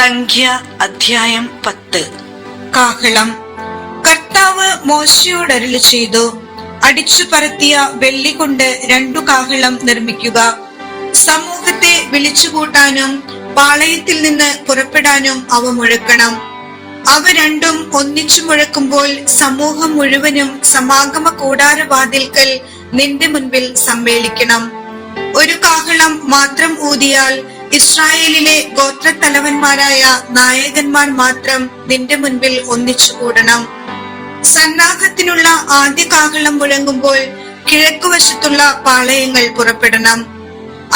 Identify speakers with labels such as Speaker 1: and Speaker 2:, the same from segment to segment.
Speaker 1: സംഖ്യ അധ്യായം പത്ത് കാഹളം കർത്താവ് മോശയോട് അരുളി ചെയ്തു അടിച്ചു പരത്തിയ വെള്ളി കൊണ്ട് രണ്ടു കാഹളം നിർമ്മിക്കുക സമൂഹത്തെ കൂട്ടാനും പാളയത്തിൽ നിന്ന് പുറപ്പെടാനും അവ മുഴക്കണം അവ രണ്ടും ഒന്നിച്ചു മുഴക്കുമ്പോൾ സമൂഹം മുഴുവനും സമാഗമ കൂടാരവാതിൽക്കൽ നിന്റെ മുൻപിൽ സമ്മേളിക്കണം ഒരു കാഹളം മാത്രം ഊതിയാൽ ഇസ്രായേലിലെ ഗോത്രത്തലവന്മാരായ നായകന്മാർ മാത്രം നിന്റെ മുൻപിൽ ഒന്നിച്ചുകൂടണം സന്നാഹത്തിനുള്ള ആദ്യ കാഹളം മുഴങ്ങുമ്പോൾ കിഴക്കുവശത്തുള്ള പാളയങ്ങൾ പുറപ്പെടണം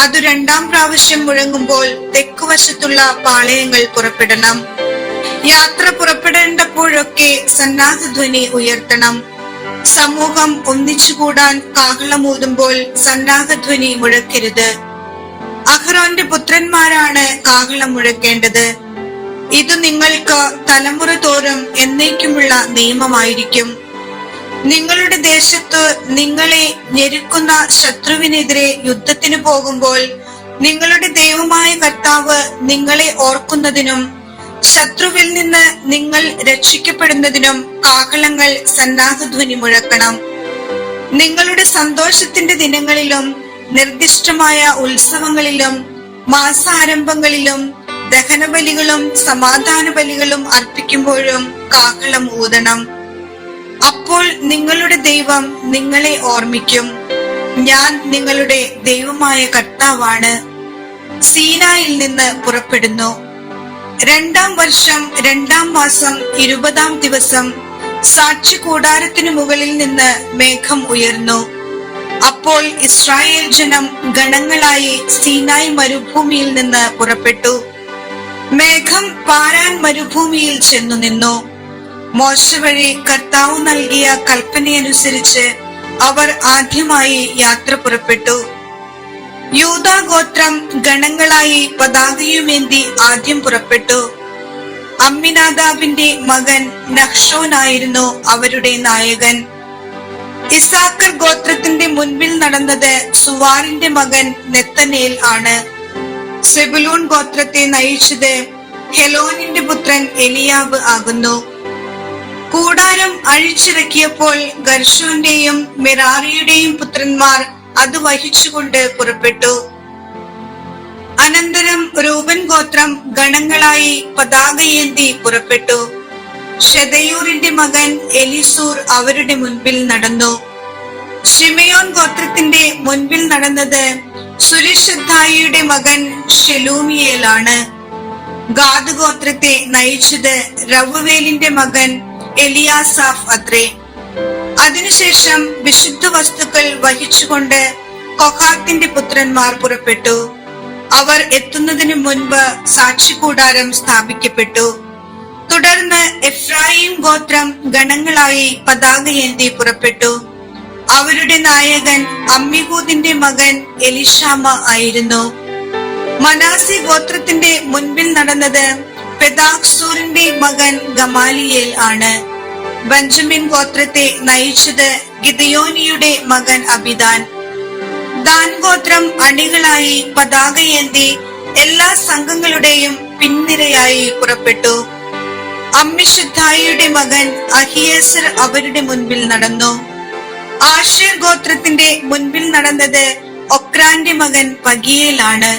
Speaker 1: അതു രണ്ടാം പ്രാവശ്യം മുഴങ്ങുമ്പോൾ തെക്കുവശത്തുള്ള പാളയങ്ങൾ പുറപ്പെടണം യാത്ര പുറപ്പെടേണ്ടപ്പോഴൊക്കെ സന്നാഹധ്വനി ഉയർത്തണം സമൂഹം ഒന്നിച്ചുകൂടാൻ കാഹളമൂതുമ്പോൾ സന്നാഹധ്വനി മുഴക്കരുത് അഹ്റോന്റെ പുത്രന്മാരാണ് കാഹളം മുഴക്കേണ്ടത് ഇത് നിങ്ങൾക്ക് തലമുറ തോറും എന്നേക്കുമുള്ള നിയമമായിരിക്കും നിങ്ങളുടെ ദേശത്ത് നിങ്ങളെ ഞെരുക്കുന്ന ശത്രുവിനെതിരെ യുദ്ധത്തിന് പോകുമ്പോൾ നിങ്ങളുടെ ദൈവമായ കർത്താവ് നിങ്ങളെ ഓർക്കുന്നതിനും ശത്രുവിൽ നിന്ന് നിങ്ങൾ രക്ഷിക്കപ്പെടുന്നതിനും കാഹളങ്ങൾ സന്നാഹധ്വനി മുഴക്കണം നിങ്ങളുടെ സന്തോഷത്തിന്റെ ദിനങ്ങളിലും നിർദ്ദിഷ്ടമായ ഉത്സവങ്ങളിലും മാസാരംഭങ്ങളിലും ദഹനബലികളും സമാധാന ബലികളും അർപ്പിക്കുമ്പോഴും കാക്കളം ഊതണം അപ്പോൾ നിങ്ങളുടെ ദൈവം നിങ്ങളെ ഓർമ്മിക്കും ഞാൻ നിങ്ങളുടെ ദൈവമായ കർത്താവാണ് സീനായിൽ നിന്ന് പുറപ്പെടുന്നു രണ്ടാം വർഷം രണ്ടാം മാസം ഇരുപതാം ദിവസം സാക്ഷി കൂടാരത്തിനു മുകളിൽ നിന്ന് മേഘം ഉയർന്നു അപ്പോൾ ഇസ്രായേൽ ജനം ഗണങ്ങളായി സീനായ് മരുഭൂമിയിൽ നിന്ന് പുറപ്പെട്ടു മേഘം പാരാൻ മരുഭൂമിയിൽ ചെന്നു നിന്നു മോശ വഴി കർത്താവ് നൽകിയ കൽപ്പനയനുസരിച്ച് അവർ ആദ്യമായി യാത്ര പുറപ്പെട്ടു യൂതാഗോത്രം ഗണങ്ങളായി പതാകയുമേന്തി ആദ്യം പുറപ്പെട്ടു അമ്മിനാദാബിന്റെ മകൻ നഹ്ഷോനായിരുന്നു അവരുടെ നായകൻ ഇസാക്കർ ഗോത്രത്തിന്റെ മുൻപിൽ നടന്നത് സുവാറിന്റെ മകൻ നെത്തനേൽ ആണ് സെബുലൂൺ ഗോത്രത്തെ നയിച്ചത് ഹെലോനിന്റെ പുത്രൻ എലിയാബ് ആകുന്നു കൂടാരം അഴിച്ചിറക്കിയപ്പോൾ ഗർഷുവിന്റെയും മിറാറിയുടെയും പുത്രന്മാർ അത് വഹിച്ചുകൊണ്ട് പുറപ്പെട്ടു അനന്തരം രൂപൻ ഗോത്രം ഗണങ്ങളായി പതാകയേന്തി പുറപ്പെട്ടു ഷെതയൂരിന്റെ മകൻ എലിസൂർ അവരുടെ മുൻപിൽ നടന്നു ഷിമയോൻ ഗോത്രത്തിന്റെ മുൻപിൽ നടന്നത് സുരിഷദ്ധായിയുടെ മകൻ ഷെലൂമിയേലാണ് ഗാദ് ഗോത്രത്തെ നയിച്ചത് റവുവേലിന്റെ മകൻ എലിയാസാഫ് അത്രേ അതിനുശേഷം വിശുദ്ധ വസ്തുക്കൾ വഹിച്ചുകൊണ്ട് കൊഹാത്തിന്റെ പുത്രന്മാർ പുറപ്പെട്ടു അവർ എത്തുന്നതിനു മുൻപ് സാക്ഷി കൂടാരം സ്ഥാപിക്കപ്പെട്ടു തുടർന്ന് എഫ്രായിം ഗോത്രം ഗണങ്ങളായി പതാകയേന്തി പുറപ്പെട്ടു അവരുടെ നായകൻ അമ്മിഹൂദിന്റെ മകൻ എലിഷാമ ആയിരുന്നു മനാസി ഗോത്രത്തിന്റെ മുൻപിൽ നടന്നത് പെദാക്സൂറിന്റെ മകൻ ഗമാലിയേൽ ആണ് ബെഞ്ചമിൻ ഗോത്രത്തെ നയിച്ചത് ഗിദയോനിയുടെ മകൻ അബിദാൻ ദാൻ ഗോത്രം അണികളായി പതാകയേന്തി എല്ലാ സംഘങ്ങളുടെയും പിൻനിരയായി പുറപ്പെട്ടു അമ്മിഷദ്ധായിയുടെ മകൻ അഹിയേസർ അവരുടെ മുൻപിൽ നടന്നു ആഷേർ ഗോത്രത്തിന്റെ മുൻപിൽ നടന്നത് ഒക്രാന്റെ മകൻ പകിയേലാണ്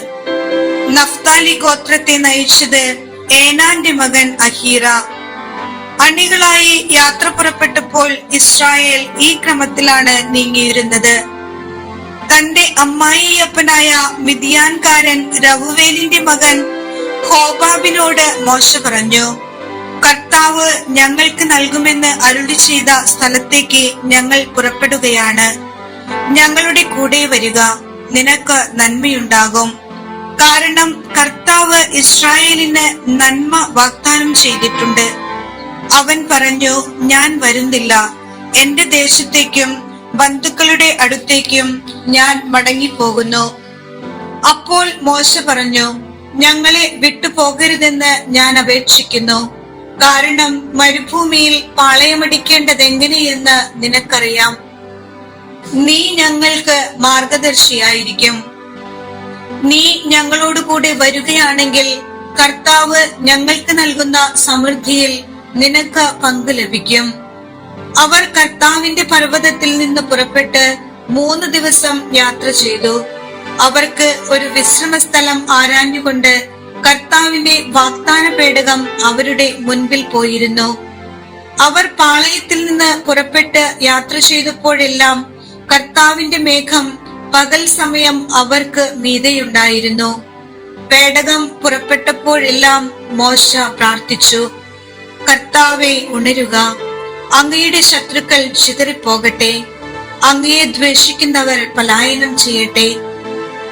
Speaker 1: നഫ്താലി ഗോത്രത്തെ നയിച്ചത് ഏനാന്റെ മകൻ അഹീറ അണികളായി യാത്ര പുറപ്പെട്ടപ്പോൾ ഇസ്രായേൽ ഈ ക്രമത്തിലാണ് നീങ്ങിയിരുന്നത് തന്റെ അമ്മായിയപ്പനായ മിതിയാൻകാരൻ രവുവേലിന്റെ മകൻ ഹോബാബിനോട് മോശ പറഞ്ഞു കർത്താവ് ഞങ്ങൾക്ക് നൽകുമെന്ന് അരുളി ചെയ്ത സ്ഥലത്തേക്ക് ഞങ്ങൾ പുറപ്പെടുകയാണ് ഞങ്ങളുടെ കൂടെ വരിക നിനക്ക് നന്മയുണ്ടാകും കാരണം കർത്താവ് ഇസ്രായേലിന് നന്മ വാഗ്ദാനം ചെയ്തിട്ടുണ്ട് അവൻ പറഞ്ഞു ഞാൻ വരുന്നില്ല എന്റെ ദേശത്തേക്കും ബന്ധുക്കളുടെ അടുത്തേക്കും ഞാൻ മടങ്ങിപ്പോകുന്നു അപ്പോൾ മോശ പറഞ്ഞു ഞങ്ങളെ വിട്ടുപോകരുതെന്ന് ഞാൻ അപേക്ഷിക്കുന്നു കാരണം മരുഭൂമിയിൽ എങ്ങനെയെന്ന് നിനക്കറിയാം നീ ഞങ്ങൾക്ക് മാർഗദർശിയായിരിക്കും നീ ഞങ്ങളോട് കൂടെ വരികയാണെങ്കിൽ കർത്താവ് ഞങ്ങൾക്ക് നൽകുന്ന സമൃദ്ധിയിൽ നിനക്ക് പങ്ക് ലഭിക്കും അവർ കർത്താവിന്റെ പർവ്വതത്തിൽ നിന്ന് പുറപ്പെട്ട് മൂന്ന് ദിവസം യാത്ര ചെയ്തു അവർക്ക് ഒരു വിശ്രമസ്ഥലം ആരാഞ്ഞുകൊണ്ട് കർത്താവിന്റെ വാഗ്ദാന പേടകം അവരുടെ മുൻപിൽ പോയിരുന്നു അവർ പാളയത്തിൽ നിന്ന് പുറപ്പെട്ട് യാത്ര ചെയ്തപ്പോഴെല്ലാം കർത്താവിന്റെ മേഘം പകൽ സമയം അവർക്ക് മീതയുണ്ടായിരുന്നു പേടകം പുറപ്പെട്ടപ്പോഴെല്ലാം മോശ പ്രാർത്ഥിച്ചു കർത്താവെ ഉണരുക അങ്ങയുടെ ശത്രുക്കൾ ചിതറിപ്പോകട്ടെ അങ്ങയെ ദ്വേഷിക്കുന്നവർ പലായനം ചെയ്യട്ടെ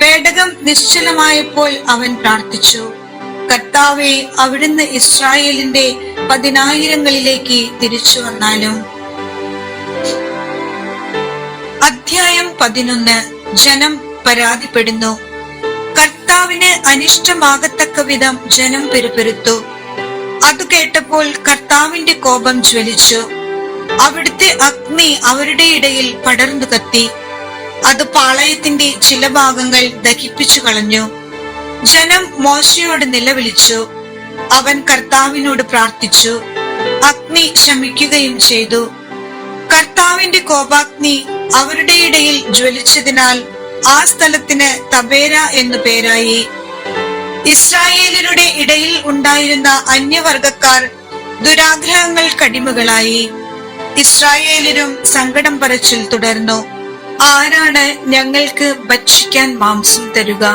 Speaker 1: പേടകം നിശ്ചലമായപ്പോൾ അവൻ പ്രാർത്ഥിച്ചു കർത്താവെ അവിടുന്ന് ഇസ്രായേലിന്റെ പതിനായിരങ്ങളിലേക്ക് തിരിച്ചു വന്നാലും അധ്യായം പതിനൊന്ന് ജനം പരാതിപ്പെടുന്നു കർത്താവിന് അനിഷ്ടമാകത്തക്ക വിധം ജനം പെരുപെരുത്തു അത് കേട്ടപ്പോൾ കർത്താവിന്റെ കോപം ജ്വലിച്ചു അവിടുത്തെ അഗ്നി അവരുടെ ഇടയിൽ പടർന്നു കത്തി അത് പാളയത്തിന്റെ ചില ഭാഗങ്ങൾ ദഹിപ്പിച്ചു കളഞ്ഞു ജനം മോശയോട് നിലവിളിച്ചു അവൻ കർത്താവിനോട് പ്രാർത്ഥിച്ചു അഗ്നി ശമിക്കുകയും ചെയ്തു കർത്താവിന്റെ കോപാഗ്നി അവരുടെ ഇടയിൽ ജ്വലിച്ചതിനാൽ ആ സ്ഥലത്തിന് തബേര എന്നു പേരായി ഇസ്രായേലരുടെ ഇടയിൽ ഉണ്ടായിരുന്ന അന്യവർഗക്കാർ ദുരാഗ്രഹങ്ങൾ കടിമകളായി ഇസ്രായേലരും സങ്കടം പറച്ചിൽ തുടർന്നു ആരാണ് ഞങ്ങൾക്ക് ഭക്ഷിക്കാൻ മാംസം തരുക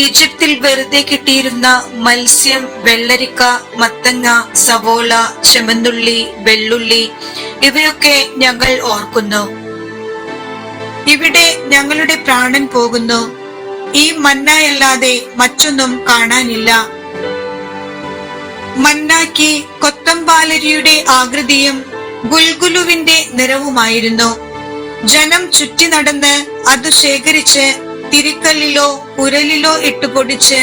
Speaker 1: ഈജിപ്തിൽ വെറുതെ കിട്ടിയിരുന്ന മത്സ്യം വെള്ളരിക്ക മത്തങ്ങ സവോള ചെമന്തുള്ളി വെള്ളുള്ളി ഇവയൊക്കെ ഞങ്ങൾ ഓർക്കുന്നു ഇവിടെ ഞങ്ങളുടെ പ്രാണൻ പോകുന്നു ഈ മന്നയല്ലാതെ മറ്റൊന്നും കാണാനില്ല മന്നാക്കി കൊത്തമ്പാലരിയുടെ ആകൃതിയും ഗുൽഗുലുവിന്റെ നിറവുമായിരുന്നു ജനം ചുറ്റി നടന്ന് അത് ശേഖരിച്ച് തിരിക്കല്ലിലോ ഉരലിലോ ഇട്ട് പൊടിച്ച്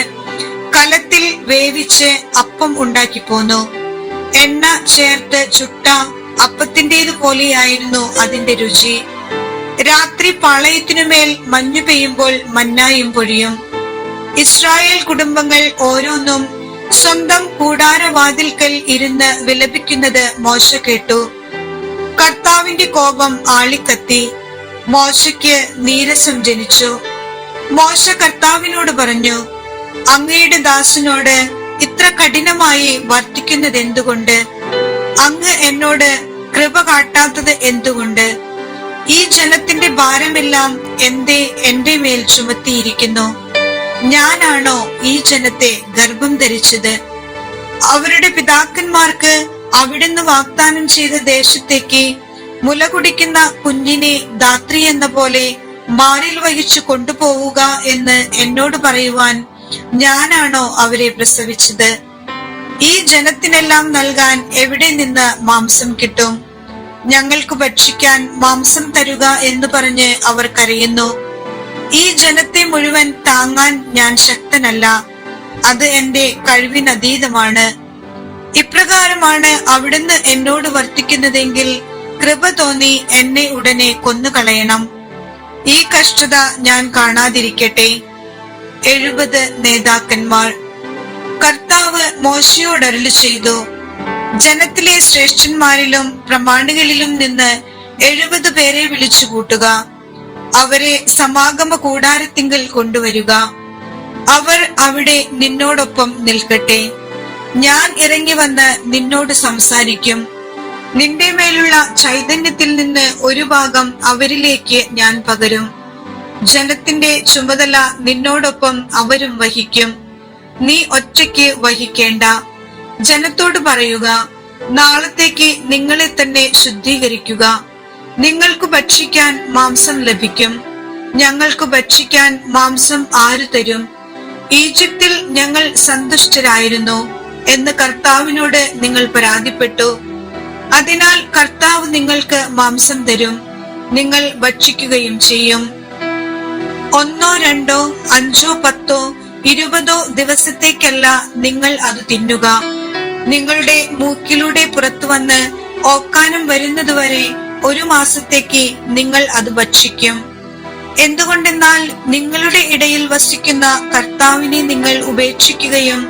Speaker 1: കലത്തിൽ വേവിച്ച് അപ്പം ഉണ്ടാക്കി പോന്നു എണ്ണ ചേർത്ത് ചുട്ട അപ്പത്തിൻ്റെതു പോലെയായിരുന്നു അതിന്റെ രുചി രാത്രി പാളയത്തിനുമേൽ മഞ്ഞു പെയ്യുമ്പോൾ മഞ്ഞായും പൊഴിയും ഇസ്രായേൽ കുടുംബങ്ങൾ ഓരോന്നും സ്വന്തം കൂടാരവാതിൽക്കൽ ഇരുന്ന് വിലപിക്കുന്നത് മോശ കേട്ടു കർത്താവിന്റെ കോപം ആളിക്കത്തി മോശയ്ക്ക് നീരസം ജനിച്ചു മോശ കർത്താവിനോട് പറഞ്ഞു അങ്ങയുടെ ദാസനോട് ഇത്ര കഠിനമായി വർത്തിക്കുന്നത് എന്തുകൊണ്ട് അങ്ങ് എന്നോട് കൃപ കാട്ടാത്തത് എന്തുകൊണ്ട് ഈ ജനത്തിന്റെ ഭാരമെല്ലാം എന്തേ എന്റെ മേൽ ചുമത്തിയിരിക്കുന്നു ഞാനാണോ ഈ ജനത്തെ ഗർഭം ധരിച്ചത് അവരുടെ പിതാക്കന്മാർക്ക് അവിടുന്ന് വാഗ്ദാനം ചെയ്ത ദേശത്തേക്ക് മുല കുടിക്കുന്ന കുഞ്ഞിനെ ധാത്രി എന്ന പോലെ മാറിൽ വഹിച്ചു കൊണ്ടുപോവുക എന്ന് എന്നോട് പറയുവാൻ ഞാനാണോ അവരെ പ്രസവിച്ചത് ഈ ജനത്തിനെല്ലാം നൽകാൻ എവിടെ നിന്ന് മാംസം കിട്ടും ഞങ്ങൾക്ക് ഭക്ഷിക്കാൻ മാംസം തരുക എന്ന് പറഞ്ഞ് അവർ കരയുന്നു ഈ ജനത്തെ മുഴുവൻ താങ്ങാൻ ഞാൻ ശക്തനല്ല അത് എന്റെ കഴിവിനതീതമാണ് ഇപ്രകാരമാണ് അവിടുന്ന് എന്നോട് വർത്തിക്കുന്നതെങ്കിൽ കൃപ തോന്നി എന്നെ ഉടനെ കൊന്നുകളയണം ഈ കഷ്ടത ഞാൻ കാണാതിരിക്കട്ടെ എഴുപത് നേതാക്കന്മാർ കർത്താവ് മോശയോടരളി ചെയ്തു ജനത്തിലെ ശ്രേഷ്ഠന്മാരിലും പ്രമാണികളിലും നിന്ന് എഴുപത് പേരെ വിളിച്ചു കൂട്ടുക അവരെ സമാഗമ കൂടാരത്തിങ്കൽ കൊണ്ടുവരിക അവർ അവിടെ നിന്നോടൊപ്പം നിൽക്കട്ടെ ഞാൻ ഇറങ്ങി വന്ന് നിന്നോട് സംസാരിക്കും നിന്റെ മേലുള്ള ചൈതന്യത്തിൽ നിന്ന് ഒരു ഭാഗം അവരിലേക്ക് ഞാൻ പകരും ജനത്തിന്റെ ചുമതല നിന്നോടൊപ്പം അവരും വഹിക്കും നീ ഒറ്റയ്ക്ക് വഹിക്കേണ്ട ജനത്തോട് പറയുക നാളത്തേക്ക് നിങ്ങളെ തന്നെ ശുദ്ധീകരിക്കുക നിങ്ങൾക്ക് ഭക്ഷിക്കാൻ മാംസം ലഭിക്കും ഞങ്ങൾക്ക് ഭക്ഷിക്കാൻ മാംസം ആരു തരും ഈജിപ്തിൽ ഞങ്ങൾ സന്തുഷ്ടരായിരുന്നു എന്ന് കർത്താവിനോട് നിങ്ങൾ പരാതിപ്പെട്ടു അതിനാൽ കർത്താവ് നിങ്ങൾക്ക് മാംസം തരും നിങ്ങൾ ഭക്ഷിക്കുകയും ചെയ്യും ഒന്നോ രണ്ടോ അഞ്ചോ പത്തോ ഇരുപതോ ദിവസത്തേക്കല്ല നിങ്ങൾ അത് തിന്നുക നിങ്ങളുടെ മൂക്കിലൂടെ പുറത്തു വന്ന് ഓക്കാനം വരുന്നതുവരെ ഒരു മാസത്തേക്ക് നിങ്ങൾ അത് ഭക്ഷിക്കും എന്തുകൊണ്ടെന്നാൽ നിങ്ങളുടെ ഇടയിൽ വസിക്കുന്ന കർത്താവിനെ നിങ്ങൾ ഉപേക്ഷിക്കുകയും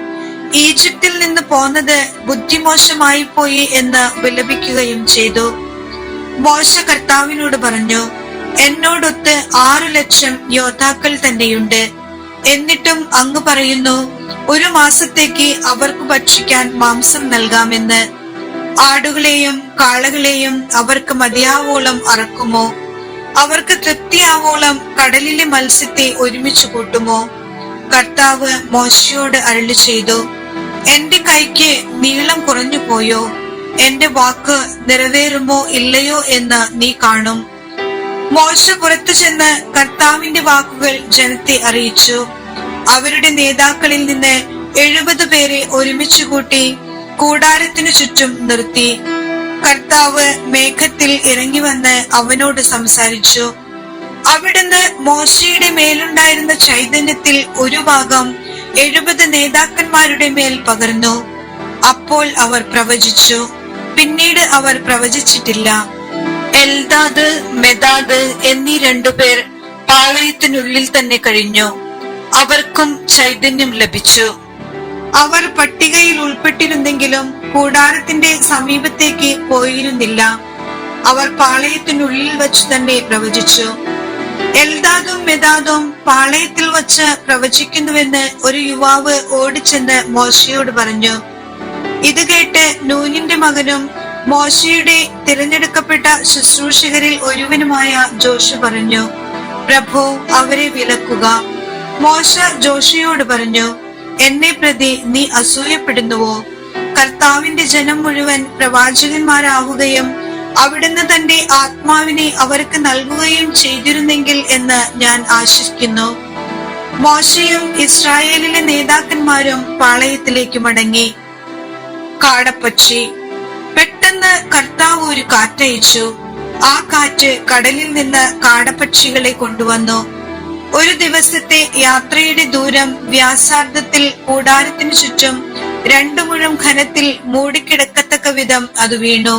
Speaker 1: ഈജിപ്തിൽ നിന്ന് പോന്നത് ബുദ്ധിമോശമായി പോയി എന്ന് വിലപിക്കുകയും ചെയ്തു മോശ കർത്താവിനോട് പറഞ്ഞു എന്നോടൊത്ത് ആറു ലക്ഷം യോദ്ധാക്കൾ തന്നെയുണ്ട് എന്നിട്ടും അങ്ങ് പറയുന്നു ഒരു മാസത്തേക്ക് അവർക്ക് ഭക്ഷിക്കാൻ മാംസം നൽകാമെന്ന് ആടുകളെയും കാളകളെയും അവർക്ക് മതിയാവോളം അറക്കുമോ അവർക്ക് തൃപ്തിയാവോളം കടലിലെ മത്സ്യത്തെ ഒരുമിച്ച് കൂട്ടുമോ കർത്താവ് മോശയോട് അരളി ചെയ്തു എന്റെ കൈക്ക് നീളം കുറഞ്ഞു പോയോ എന്റെ വാക്ക് നിറവേറുമോ ഇല്ലയോ എന്ന് നീ കാണും മോശ പുറത്തു ചെന്ന് കർത്താവിന്റെ വാക്കുകൾ ജനത്തെ അറിയിച്ചു അവരുടെ നേതാക്കളിൽ നിന്ന് എഴുപത് പേരെ ഒരുമിച്ച് കൂട്ടി കൂടാരത്തിനു ചുറ്റും നിർത്തി കർത്താവ് മേഘത്തിൽ ഇറങ്ങി വന്ന് അവനോട് സംസാരിച്ചു അവിടുന്ന് മോശയുടെ മേലുണ്ടായിരുന്ന ചൈതന്യത്തിൽ ഒരു ഭാഗം എഴുപത് നേതാക്കന്മാരുടെ മേൽ പകർന്നു അപ്പോൾ അവർ പ്രവചിച്ചു പിന്നീട് അവർ പ്രവചിച്ചിട്ടില്ല എൽദാദ് മെദാദ് എന്നീ പേർ പാളയത്തിനുള്ളിൽ തന്നെ കഴിഞ്ഞു അവർക്കും ചൈതന്യം ലഭിച്ചു അവർ പട്ടികയിൽ ഉൾപ്പെട്ടിരുന്നെങ്കിലും കൂടാരത്തിന്റെ സമീപത്തേക്ക് പോയിരുന്നില്ല അവർ പാളയത്തിനുള്ളിൽ വച്ച് തന്നെ പ്രവചിച്ചു എൽദാദും മെദാദും പാളയത്തിൽ വച്ച് പ്രവചിക്കുന്നുവെന്ന് ഒരു യുവാവ് ഓടിച്ചെന്ന് മോശയോട് പറഞ്ഞു ഇത് കേട്ട് നൂനിന്റെ മകനും മോശയുടെ തിരഞ്ഞെടുക്കപ്പെട്ട ശുശ്രൂഷകരിൽ ഒരുവനുമായ ജോഷ് പറഞ്ഞു പ്രഭു അവരെ വിലക്കുക മോശ ജോഷിയോട് പറഞ്ഞു എന്നെ പ്രതി നീ അസൂയപ്പെടുന്നുവോ കർത്താവിന്റെ ജനം മുഴുവൻ പ്രവാചകന്മാരാവുകയും അവിടുന്ന് തന്റെ ആത്മാവിനെ അവർക്ക് നൽകുകയും ചെയ്തിരുന്നെങ്കിൽ എന്ന് ഞാൻ ആശിക്കുന്നു മോശയും ഇസ്രായേലിലെ നേതാക്കന്മാരും പാളയത്തിലേക്ക് മടങ്ങി കാടപ്പക്ഷി പെട്ടെന്ന് കർത്താവ് ഒരു കാറ്റയച്ചു ആ കാറ്റ് കടലിൽ നിന്ന് കാടപ്പക്ഷികളെ കൊണ്ടുവന്നു ഒരു ദിവസത്തെ യാത്രയുടെ ദൂരം വ്യാസാർദ്ധത്തിൽ കൂടാരത്തിനു ചുറ്റും രണ്ടു മുഴം ഘനത്തിൽ മൂടിക്കിടക്കത്തക്ക വിധം അത് വീണു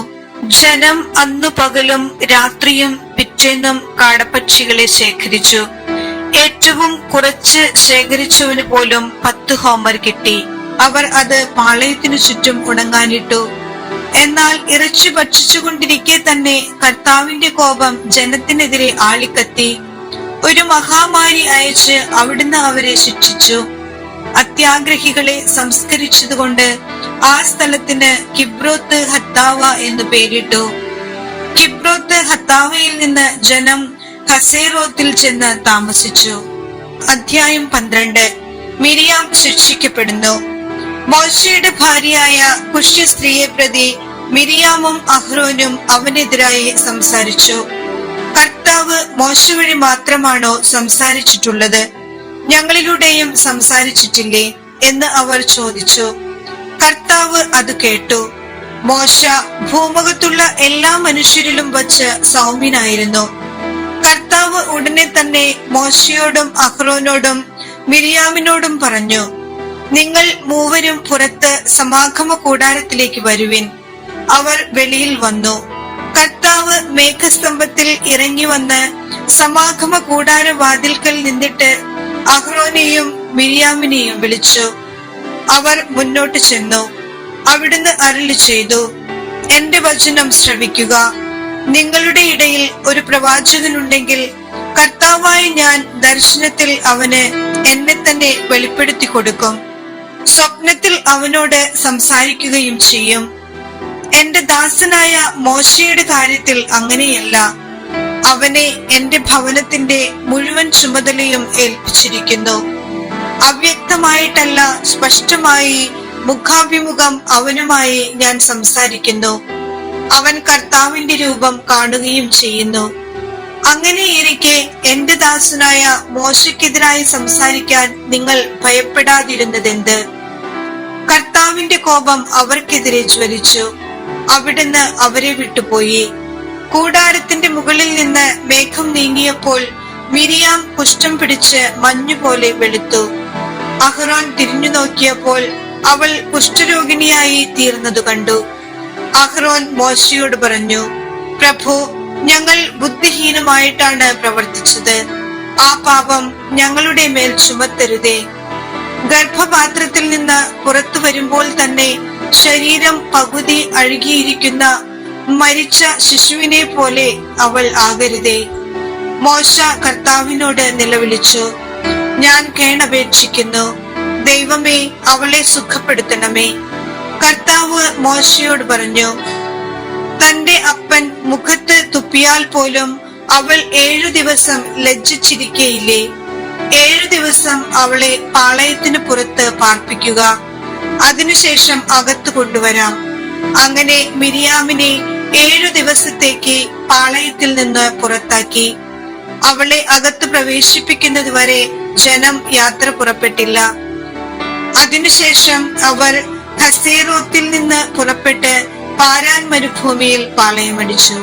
Speaker 1: ജനം അന്നു പകലും രാത്രിയും പിറ്റേന്നും കാടപ്പക്ഷികളെ ശേഖരിച്ചു ഏറ്റവും കുറച്ച് ശേഖരിച്ചവന് പോലും പത്ത് ഹോമർ കിട്ടി അവർ അത് പാളയത്തിനു ചുറ്റും ഉണങ്ങാനിട്ടു എന്നാൽ ഇറച്ചി ഭക്ഷിച്ചുകൊണ്ടിരിക്കെ തന്നെ കർത്താവിന്റെ കോപം ജനത്തിനെതിരെ ആളിക്കത്തി ഒരു മഹാമാരി അയച്ച് അവിടുന്ന് അവരെ ശിക്ഷിച്ചു അത്യാഗ്രഹികളെ സംസ്കരിച്ചതുകൊണ്ട് ആ സ്ഥലത്തിന് കിബ്രോത്ത് ഹത്താവ എന്ന് പേരിട്ടു കിബ്രോത്ത് ഹത്താവയിൽ നിന്ന് ജനം കസേറോത്തിൽ ചെന്ന് താമസിച്ചു അധ്യായം പന്ത്രണ്ട് മിരിയാം ശിക്ഷിക്കപ്പെടുന്നു മോശയുടെ ഭാര്യയായ കുഷ്യ സ്ത്രീയെ പ്രതി മിരിയാമും അഹ്റോനും അവനെതിരായി സംസാരിച്ചു കർത്താവ് മോശ വഴി മാത്രമാണോ സംസാരിച്ചിട്ടുള്ളത് ഞങ്ങളിലൂടെയും സംസാരിച്ചിട്ടില്ലേ എന്ന് അവർ ചോദിച്ചു കർത്താവ് അത് കേട്ടു മോശ ഭൂമുഖത്തുള്ള എല്ലാ മനുഷ്യരിലും വച്ച് സൗമ്യനായിരുന്നു കർത്താവ് ഉടനെ തന്നെ മോശയോടും അഹ്റോനോടും മിരിയാമിനോടും പറഞ്ഞു നിങ്ങൾ മൂവരും പുറത്ത് സമാഗമ കൂടാരത്തിലേക്ക് വരുവിൻ അവർ വെളിയിൽ വന്നു കർത്താവ് മേഘസ്തംഭത്തിൽ ഇറങ്ങി വന്ന് സമാഗമ കൂടാര വാതിൽക്കൽ നിന്നിട്ട് അഹ്റോനെയും മിരിയാമിനെയും വിളിച്ചു അവർ മുന്നോട്ട് ചെന്നു അവിടുന്ന് അരളി ചെയ്തു എന്റെ വചനം ശ്രവിക്കുക നിങ്ങളുടെ ഇടയിൽ ഒരു പ്രവാചകനുണ്ടെങ്കിൽ കർത്താവായ ഞാൻ ദർശനത്തിൽ അവന് എന്നെ തന്നെ വെളിപ്പെടുത്തി കൊടുക്കും സ്വപ്നത്തിൽ അവനോട് സംസാരിക്കുകയും ചെയ്യും എന്റെ ദാസനായ മോശയുടെ കാര്യത്തിൽ അങ്ങനെയല്ല അവനെ എന്റെ ഭവനത്തിന്റെ മുഴുവൻ ചുമതലയും ഏൽപ്പിച്ചിരിക്കുന്നു അവ്യക്തമായിട്ടല്ല സ്പഷ്ടമായി മുഖാഭിമുഖം അവനുമായി ഞാൻ സംസാരിക്കുന്നു അവൻ കർത്താവിന്റെ രൂപം കാണുകയും ചെയ്യുന്നു അങ്ങനെ ഇരിക്കെ എന്റെ ദാസനായ മോശയ്ക്കെതിരായി സംസാരിക്കാൻ നിങ്ങൾ ഭയപ്പെടാതിരുന്നതെന്ത് കർത്താവിന്റെ കോപം അവർക്കെതിരെ ജ്വലിച്ചു അവിടുന്ന് അവരെ വിട്ടുപോയി കൂടാരത്തിന്റെ മുകളിൽ നിന്ന് നീങ്ങിയപ്പോൾ മിരിയാം കുഷ്ഠം പിടിച്ച് മഞ്ഞുപോലെ വെളുത്തു അഹ്റോൻ തിരിഞ്ഞു നോക്കിയപ്പോൾ അവൾ കുഷ്ഠരോഗിണിയായി തീർന്നതു കണ്ടു അഹ്റോൻ മോശയോട് പറഞ്ഞു പ്രഭു ഞങ്ങൾ ബുദ്ധിഹീനമായിട്ടാണ് പ്രവർത്തിച്ചത് ആ പാപം ഞങ്ങളുടെ മേൽ ചുമത്തരുതേ ഗർഭപാത്രത്തിൽ നിന്ന് പുറത്തു വരുമ്പോൾ തന്നെ ശരീരം പകുതി അഴുകിയിരിക്കുന്ന മരിച്ച ശിശുവിനെ പോലെ അവൾ ആകരുതേ മോശ കർത്താവിനോട് നിലവിളിച്ചു ഞാൻ കേണപേക്ഷിക്കുന്നു ദൈവമേ അവളെ സുഖപ്പെടുത്തണമേ കർത്താവ് മോശയോട് പറഞ്ഞു തന്റെ അപ്പൻ മുഖത്ത് തുപ്പിയാൽ പോലും അവൾ ഏഴു ദിവസം ലജ്ജിച്ചിരിക്കയില്ലേ ഏഴു ദിവസം അവളെ പാളയത്തിന് പുറത്ത് പാർപ്പിക്കുക അതിനുശേഷം അകത്തു കൊണ്ടുവരാം അങ്ങനെ മിരിയാമിനെ ഏഴു ദിവസത്തേക്ക് പാളയത്തിൽ നിന്ന് പുറത്താക്കി അവളെ അകത്ത് പ്രവേശിപ്പിക്കുന്നത് വരെ ജനം യാത്ര പുറപ്പെട്ടില്ല അതിനുശേഷം അവർ ഹസേറോത്തിൽ നിന്ന് പുറപ്പെട്ട് പാരാൻ മരുഭൂമിയിൽ പാളയമടിച്ചു